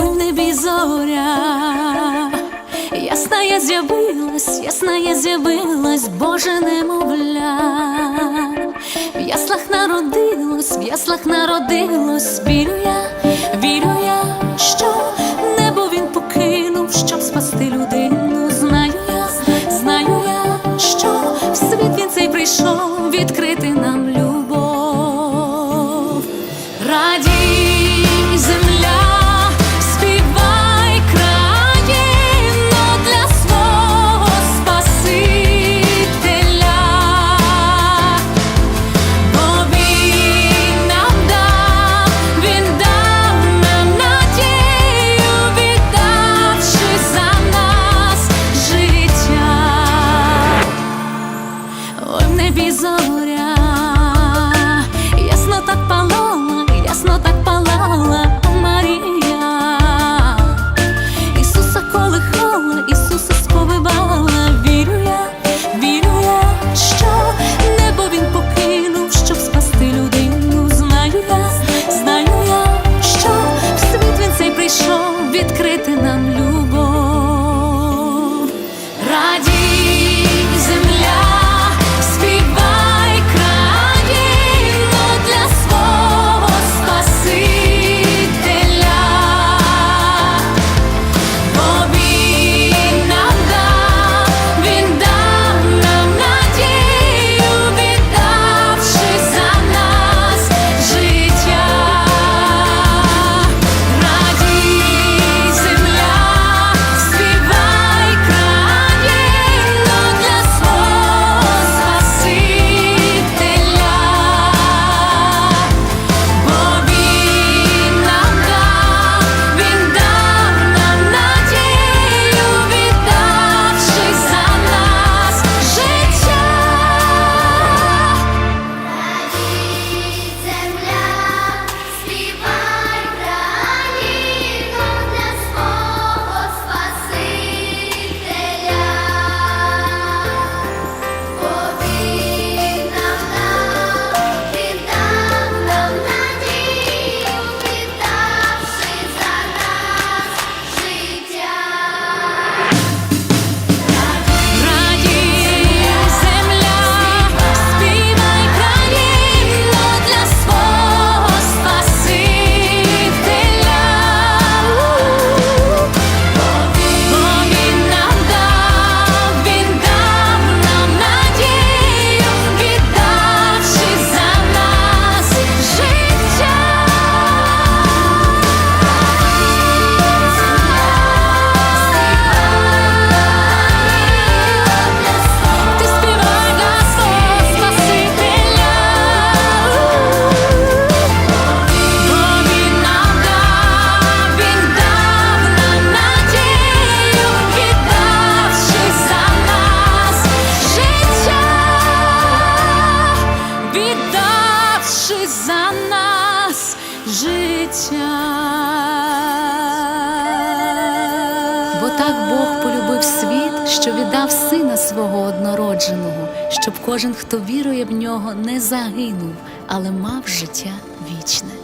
ой в небі зоря, ясна я з'явилась, ясна я з'явилась, Боже немовля, в яслах народилось, в яслах народилось, вірю я, вірю я, що небо він покинув, щоб спасти людину. Знаю я, знаю я, що в світ він цей прийшов відкрити нам. Так Бог полюбив світ, що віддав сина свого однородженого, щоб кожен, хто вірує в нього, не загинув, але мав життя вічне.